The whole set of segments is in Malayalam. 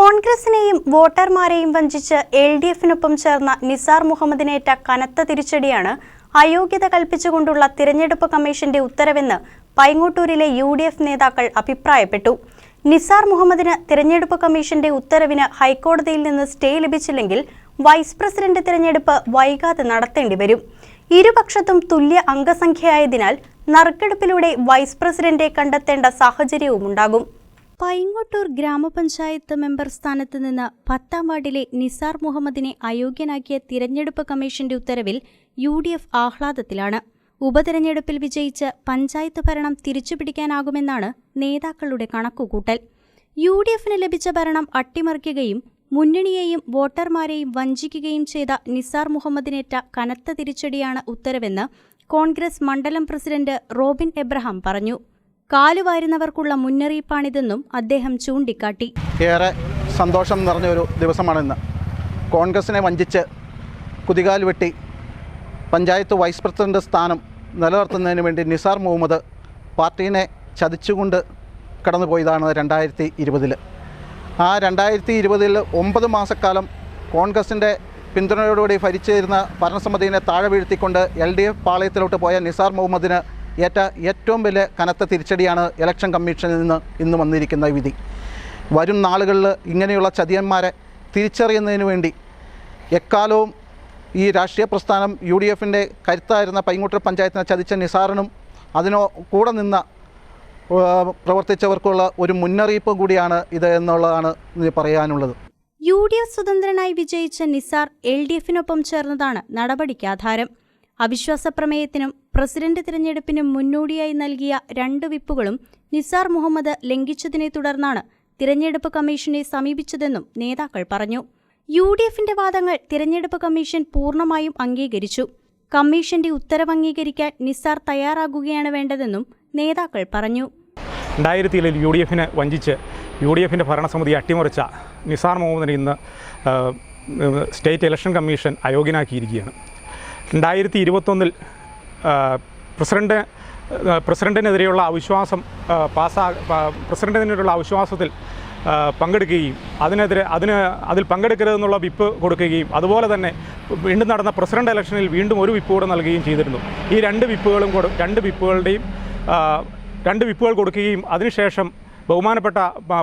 കോൺഗ്രസിനെയും വോട്ടർമാരെയും വഞ്ചിച്ച് എൽ ഡി എഫിനൊപ്പം ചേർന്ന നിസാർ മുഹമ്മദിനേറ്റ കനത്ത തിരിച്ചടിയാണ് അയോഗ്യത കൽപ്പിച്ചുകൊണ്ടുള്ള തിരഞ്ഞെടുപ്പ് കമ്മീഷന്റെ ഉത്തരവെന്ന് പൈങ്ങോട്ടൂരിലെ യു ഡി എഫ് നേതാക്കൾ അഭിപ്രായപ്പെട്ടു. നിസാർ മുഹമ്മദിന് തിരഞ്ഞെടുപ്പ് കമ്മീഷന്റെ ഉത്തരവിന് ഹൈക്കോടതിയിൽ നിന്ന് സ്റ്റേ ലഭിച്ചില്ലെങ്കിൽ വൈസ് പ്രസിഡന്റ് തിരഞ്ഞെടുപ്പ് വൈകാതെ നടത്തേണ്ടി വരും. ഇരുപക്ഷത്തും തുല്യ അംഗസംഖ്യയായതിനാൽ നറുക്കെടുപ്പിലൂടെ വൈസ് പ്രസിഡന്റെ കണ്ടെത്തേണ്ട സാഹചര്യവുമുണ്ടാകും. പൈങ്ങോട്ടൂർ ഗ്രാമപഞ്ചായത്ത് മെമ്പർ സ്ഥാനത്ത് നിന്ന് പത്താം വാർഡിലെ നിസാർ മുഹമ്മദിനെ അയോഗ്യനാക്കിയ തിരഞ്ഞെടുപ്പ് കമ്മീഷന്റെ ഉത്തരവിൽ യു ഡി എഫ് ആഹ്ലാദത്തിലാണ്. ഉപതെരഞ്ഞെടുപ്പിൽ വിജയിച്ച് പഞ്ചായത്ത് ഭരണം തിരിച്ചുപിടിക്കാനാകുമെന്നാണ് നേതാക്കളുടെ കണക്കുകൂട്ടൽ. യു ഡി എഫിന് ലഭിച്ച ഭരണം അട്ടിമറിക്കുകയും മുന്നണിയെയും വോട്ടർമാരെയും വഞ്ചിക്കുകയും ചെയ്ത നിസാർ മുഹമ്മദിനേറ്റ കനത്ത തിരിച്ചടിയാണ് ഉത്തരവെന്ന് കോൺഗ്രസ് മണ്ഡലം പ്രസിഡന്റ് റോബിൻ എബ്രഹാം പറഞ്ഞു. കാലുവാരുന്നവർക്കുള്ള മുന്നറിയിപ്പാണിതെന്നും അദ്ദേഹം ചൂണ്ടിക്കാട്ടി. ഏറെ സന്തോഷം നിറഞ്ഞൊരു ദിവസമാണിന്ന്. കോൺഗ്രസിനെ വഞ്ചിച്ച് കുതികാൽ വെട്ടി പഞ്ചായത്ത് വൈസ് പ്രസിഡന്റ് സ്ഥാനം നിലനിർത്തുന്നതിന് വേണ്ടി നിസാർ മുഹമ്മദ് പാർട്ടീനെ ചതിച്ചുകൊണ്ട് കടന്നുപോയതാണ് രണ്ടായിരത്തി ഇരുപതിൽ ആ രണ്ടായിരത്തി ഇരുപതിൽ ഒമ്പത് മാസക്കാലം കോൺഗ്രസിന്റെ പിന്തുണയോടുകൂടി ഭരിച്ചിരുന്ന ഭരണസമിതിയെ താഴെ വീഴ്ത്തിക്കൊണ്ട് എൽ ഡി എഫ് പാളയത്തിലോട്ട് പോയ നിസാർ മുഹമ്മദിന് ഏറ്റ ഏറ്റവും വലിയ കനത്ത തിരിച്ചടിയാണ് ഇലക്ഷൻ കമ്മീഷനിൽ നിന്ന് ഇന്ന് വന്നിരിക്കുന്ന വിധി. വരും നാളുകളിൽ ഇങ്ങനെയുള്ള ചതിയന്മാരെ തിരിച്ചറിയുന്നതിന് വേണ്ടി എക്കാലവും ഈ രാഷ്ട്രീയ പ്രസ്ഥാനം യു ഡി എഫിന്റെ കരുത്തായിരുന്ന പൈങ്ങോട്ടൂർ പഞ്ചായത്തിനെ ചതിച്ച നിസാറിനും അതിനോ കൂടെ നിന്ന പ്രവർത്തിച്ചവർക്കുള്ള ഒരു മുന്നറിയിപ്പ് കൂടിയാണ് ഇത് എന്നുള്ളതാണ് പറയാനുള്ളത്. യു ഡി എഫ് സ്വതന്ത്രനായി വിജയിച്ച നിസാർ എൽ ഡി എഫിനൊപ്പം ചേർന്നതാണ് നടപടിക്ക് ആധാരം. അവിശ്വാസ പ്രമേയത്തിനും പ്രസിഡന്റ് തിരഞ്ഞെടുപ്പിനും മുന്നോടിയായി നൽകിയ രണ്ട് വിപ്പുകളും നിസാർ മുഹമ്മദ് ലംഘിച്ചതിനെ തുടർന്നാണ് തിരഞ്ഞെടുപ്പ് കമ്മീഷനെ സമീപിച്ചതെന്നും നേതാക്കൾ പറഞ്ഞു. യു ഡി എഫിന്റെ വാദങ്ങൾ തിരഞ്ഞെടുപ്പ് കമ്മീഷൻ പൂർണമായും അംഗീകരിച്ചു. കമ്മീഷന്റെ ഉത്തരവ് അംഗീകരിക്കാൻ നിസാർ തയ്യാറാകുകയാണ് വേണ്ടതെന്നും നേതാക്കൾ പറഞ്ഞു. രണ്ടായിരത്തിയിൽ യു ഡി എഫിനെ വഞ്ചിച്ച് യു ഡി എഫിന്റെ ഭരണസമിതി അട്ടിമറിച്ച നിസാർ മുഹമ്മദിനെ ഇന്ന് സ്റ്റേറ്റ് ഇലക്ഷൻ കമ്മീഷൻ അയോഗ്യനാക്കിയിരിക്കുകയാണ്. രണ്ടായിരത്തി ഇരുപത്തൊന്നിൽ പ്രസിഡന്റ് പ്രസിഡന്റിനെതിരെയുള്ള അവിശ്വാസം പാസ്സാ പ്രസിഡന്റിനെതിരെയുള്ള അവിശ്വാസത്തിൽ പങ്കെടുക്കുകയും അതിനെതിരെ അതിന് അതിൽ പങ്കെടുക്കരുതെന്നുള്ള വിപ്പ് കൊടുക്കുകയും അതുപോലെ തന്നെ വീണ്ടും നടന്ന പ്രസിഡന്റ് ഇലക്ഷനിൽ വീണ്ടും ഒരു വിപ്പ് കൂടെ നൽകുകയും ചെയ്തിരുന്നു. ഈ രണ്ട് വിപ്പുകളും രണ്ട് വിപ്പുകളുടെയും രണ്ട് വിപ്പുകൾ കൊടുക്കുകയും അതിനുശേഷം ബഹുമാനപ്പെട്ട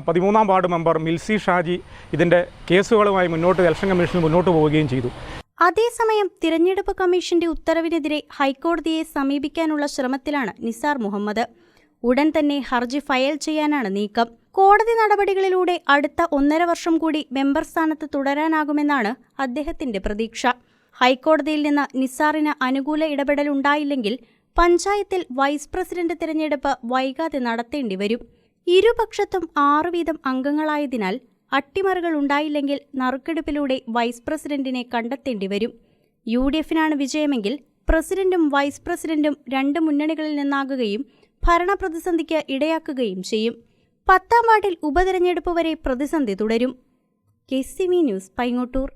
പതിമൂന്നാം വാർഡ് മെമ്പർ മിൽസി ഷാജി ഇതിന്റെ കേസുകളുമായി മുന്നോട്ട് ഇലക്ഷൻ കമ്മീഷനിൽ മുന്നോട്ട് പോവുകയും ചെയ്തു. അതേസമയം തിരഞ്ഞെടുപ്പ് കമ്മീഷന്റെ ഉത്തരവിനെതിരെ ഹൈക്കോടതിയെ സമീപിക്കാനുള്ള ശ്രമത്തിലാണ് നിസാർ മുഹമ്മദ്. ഉടൻ തന്നെ ഹർജി ഫയൽ ചെയ്യാനാണ് നീക്കം. കോടതി നടപടികളിലൂടെ അടുത്ത ഒന്നര വർഷം കൂടി മെമ്പർ സ്ഥാനത്ത് തുടരാനാകുമെന്നാണ് അദ്ദേഹത്തിന്റെ പ്രതീക്ഷ. ഹൈക്കോടതിയിൽ നിന്ന് നിസാറിന് അനുകൂല ഇടപെടൽ ഉണ്ടായില്ലെങ്കിൽ പഞ്ചായത്തിൽ വൈസ് പ്രസിഡന്റ് തിരഞ്ഞെടുപ്പ് വൈകാതെ നടത്തേണ്ടി വരും. ഇരുപക്ഷത്തും ആറു വീതം അംഗങ്ങളായതിനാൽ അട്ടിമറികൾ ഉണ്ടായില്ലെങ്കിൽ നറുക്കെടുപ്പിലൂടെ വൈസ് പ്രസിഡന്റിനെ കണ്ടെത്തേണ്ടി വരും. യു ഡി എഫിനാണ് വിജയമെങ്കിൽ പ്രസിഡന്റും വൈസ് പ്രസിഡന്റും രണ്ട് മുന്നണികളിൽ നിന്നാകുകയും ഭരണപ്രതിസന്ധിക്ക് ഇടയാക്കുകയും ചെയ്യും. പത്താം വാർഡിൽ ഉപതെരഞ്ഞെടുപ്പ് വരെ പ്രതിസന്ധി തുടരും. K C V news Paingottoor.